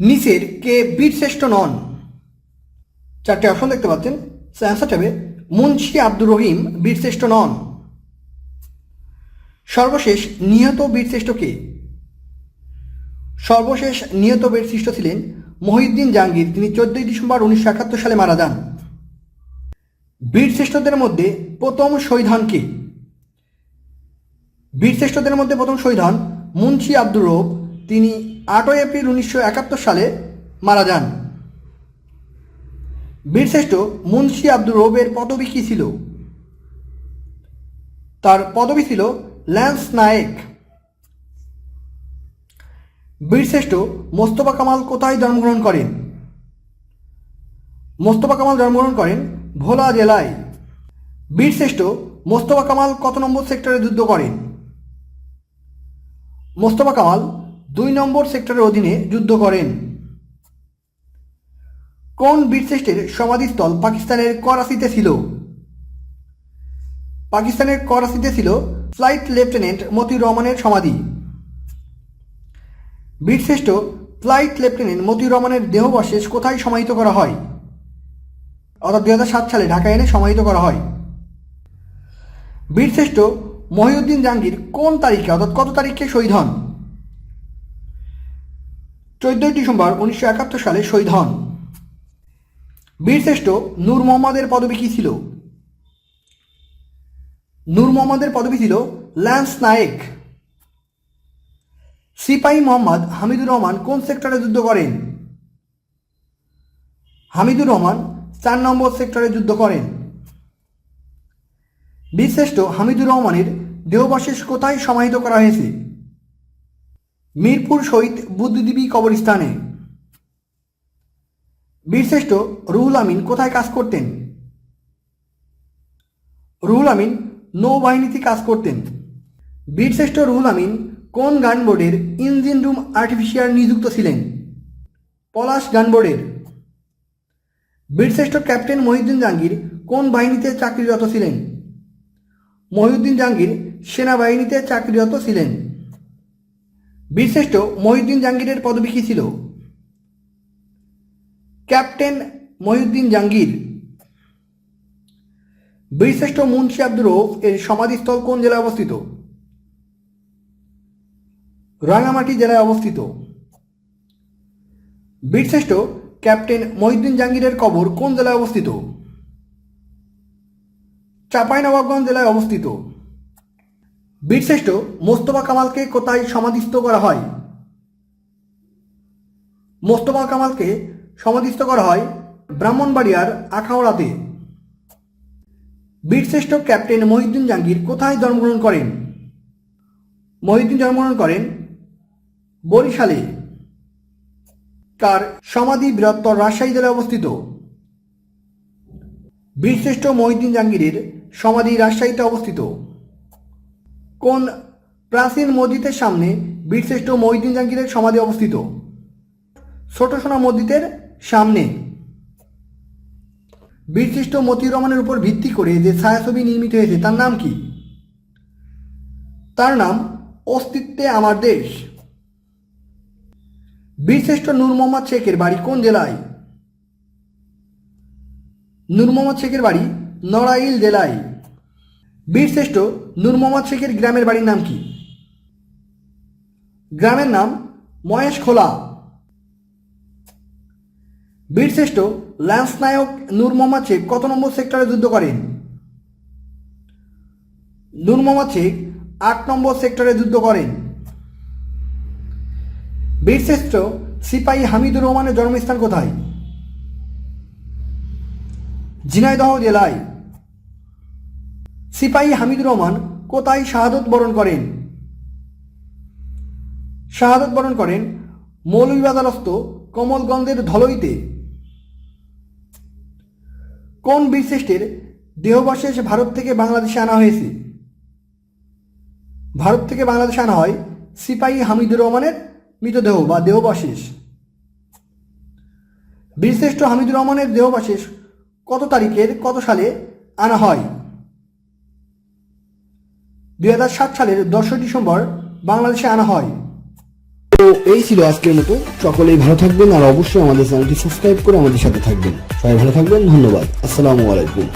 নিচের কে বীরশ্রেষ্ঠ নন। চারটে অপশন দেখতে পাচ্ছেন। অ্যান্সার হবে, মুন্সি আব্দুর রহিম বীরশ্রেষ্ঠ নন। সর্বশেষ নিহত বীরশ্রেষ্ঠ কে? সর্বশেষ নিহত বীরশ্রেষ্ঠ ছিলেন মহিউদ্দিন জাহাঙ্গীর। তিনি চোদ্দই ডিসেম্বর উনিশশো একাত্তর সালে মারা যান। বীরশ্রেষ্ঠদের মধ্যে প্রথম শহীদ হন কে? বীরশ্রেষ্ঠদের মধ্যে প্রথম শহীদ হন মুন্সি আব্দুর রব তিনি আটই এপ্রিল উনিশশো একাত্তর সালে মারা যান। বীরশ্রেষ্ঠ মুন্সি আব্দুর রবের পদবী কী ছিল? তার পদবী ছিল ল্যান্স নায়েক। বীরশ্রেষ্ঠ মোস্তফা কামাল কোথায় জন্মগ্রহণ করেন? মোস্তফা কামাল জন্মগ্রহণ করেন ভোলা জেলায়। বীরশ্রেষ্ঠ মোস্তফা কামাল কত নম্বর সেক্টরে যুদ্ধ করেন? মোস্তফা কামাল দুই নম্বর সেক্টরের অধীনে যুদ্ধ করেন। কোন বীরশ্রেষ্ঠের সমাধিস্থল পাকিস্তানের করাচিতে ছিল? পাকিস্তানের করাচিতে ছিল ফ্লাইট লেফটেন্যান্ট মতিউর রহমানের সমাধি। বীরশ্রেষ্ঠ ফ্লাইট লেফটেন্যান্ট মতিউর রহমানের দেহবশেষ কোথায় সমাহিত করা হয়? অর্থাৎ দুই হাজার সাত সালে ঢাকায় এনে সমাহিত করা হয়। বীরশ্রেষ্ঠ মহিউদ্দিন জাহাঙ্গীর কোন তারিখে, অর্থাৎ কত তারিখে শহীদ হন? চোদ্দই ডিসেম্বর উনিশশো একাত্তর সালে শহীদ হন। বীরশ্রেষ্ঠ নূর মোহাম্মদের পদবী কী ছিল? নূর মোহাম্মদের পদবী ছিল ল্যান্স নায়েক। সিপাহী মোহাম্মদ হামিদুর রহমান কোন সেক্টরে যুদ্ধ করেন? হামিদুর রহমান চার নম্বর সেক্টরে যুদ্ধ করেন। বীরশ্রেষ্ঠ হামিদুর রহমানের দেহবশেষ কোথায় সমাহিত করা হয়েছে? মিরপুর শহীদ বুদ্ধিজীবী কবরস্থানে। বীরশ্রেষ্ঠ রুহুল আমিন কোথায় কাজ করতেন? রুহুল আমিন নৌবাহিনীতে কাজ করতেন। বীরশ্রেষ্ঠ রুহুল আমিন কোন গানবোর্ডের ইঞ্জিন রুম আর্টিফিশিয়াল নিযুক্ত ছিলেন? পলাশ গানবোর্ডের বীরশ্রেষ্ঠ ক্যাপ্টেন মহিউদ্দিন জাহাঙ্গীর কোন বাহিনীতে চাকরিরত ছিলেন? মহিউদ্দিন জাহাঙ্গীর সেনাবাহিনীতে চাকরিরত ছিলেন। বীরশ্রেষ্ঠ মহিউদ্দিন জাহাঙ্গীরের পদবী কী ছিল? ক্যাপ্টেন মহিউদ্দিন জাহাঙ্গীর। বীরশ্রেষ্ঠ মুন্সি আব্দুর রৌফ এর সমাধিস্থল কোন জেলায় অবস্থিত? রাঙামাটি জেলায় অবস্থিত। বীরশ্রেষ্ঠ ক্যাপ্টেন মহিউদ্দিন জাহাঙ্গীরের কবর কোন জেলায় অবস্থিত? চাঁপাইনবাবগঞ্জ জেলায় অবস্থিত। বীরশ্রেষ্ঠ মোস্তফা কামালকে কোথায় সমাধিস্থ করা হয়? মোস্তফা কামালকে সমাধিস্থ করা হয় ব্রাহ্মণবাড়িয়ার আখাউড়াতে। বীরশ্রেষ্ঠ ক্যাপ্টেন মহিউদ্দিন জাহাঙ্গীর কোথায় জন্মগ্রহণ করেন? মহিউদ্দিন জন্মগ্রহণ করেন বরিশালে। তার সমাধি বৃহত্তর রাজশাহী জেলায় অবস্থিত। বীরশ্রেষ্ঠ মহিউদ্দিন জাহাঙ্গীরের সমাধি রাজশাহীতে অবস্থিত। কোন প্রাচীন মসজিদের সামনে বীরশ্রেষ্ঠ মহিউদ্দিন জাহাঙ্গীরের সমাধি অবস্থিত? ছোট সোনা মসজিদের সামনে। বীরশ্রেষ্ঠ মতিউর রহমানের উপর ভিত্তি করে যে ছায়াছবি নির্মিত হয়েছে, তার নাম কি? তার নাম অস্তিত্বে আমার দেশ। বীরশ্রেষ্ঠ নূর মোহাম্মদ শেখের বাড়ি কোন জেলায়? নূর মোহাম্মদ শেখের বাড়ি নড়াইল জেলায়। বীরশ্রেষ্ঠ নূর মোহাম্মদ শেখের গ্রামের বাড়ির নাম কি? গ্রামের নাম মহেশ খোলা। বীরশ্রেষ্ঠ ল্যান্স নায়ক নূর মোহাম্মদ শেখ কত নম্বর সেক্টরে যুদ্ধ করেন? নূর মোহাম্মদ শেখ আট নম্বর সেক্টরে যুদ্ধ করেন। বীরশ্রেষ্ঠ সিপাহী হামিদুর রহমানের জন্মস্থান কোথায়? ঝিনাইদহ জেলায়। সিপাহী হামিদুর রহমান কোথায় শাহাদত বরণ করেন? শাহাদত বরণ করেন মৌলভীবাজারস্থ কমলগঞ্জের ধলইতে। কোন বীরশ্রেষ্ঠের দেহবশেষ ভারত থেকে বাংলাদেশে আনা হয়েছে? ভারত থেকে বাংলাদেশে আনা হয় সিপাহী হামিদুর রহমানের মৃতদেহ বা দেহবশেষ। বীরশ্রেষ্ঠ হামিদুর রহমানের দেহবশেষ কত তারিখের, কত সালে আনা হয়? দুই হাজার সাত সালের দশই ডিসেম্বর বাংলাদেশে আনা হয়। তো এই ছিল আজকের মতো। সকলেই ভালো থাকবেন আর অবশ্যই আমাদের চ্যানেলটি সাবস্ক্রাইব করে আমাদের সাথে থাকবেন। সবাই ভালো থাকবেন, ধন্যবাদ। আসসালামু আলাইকুম।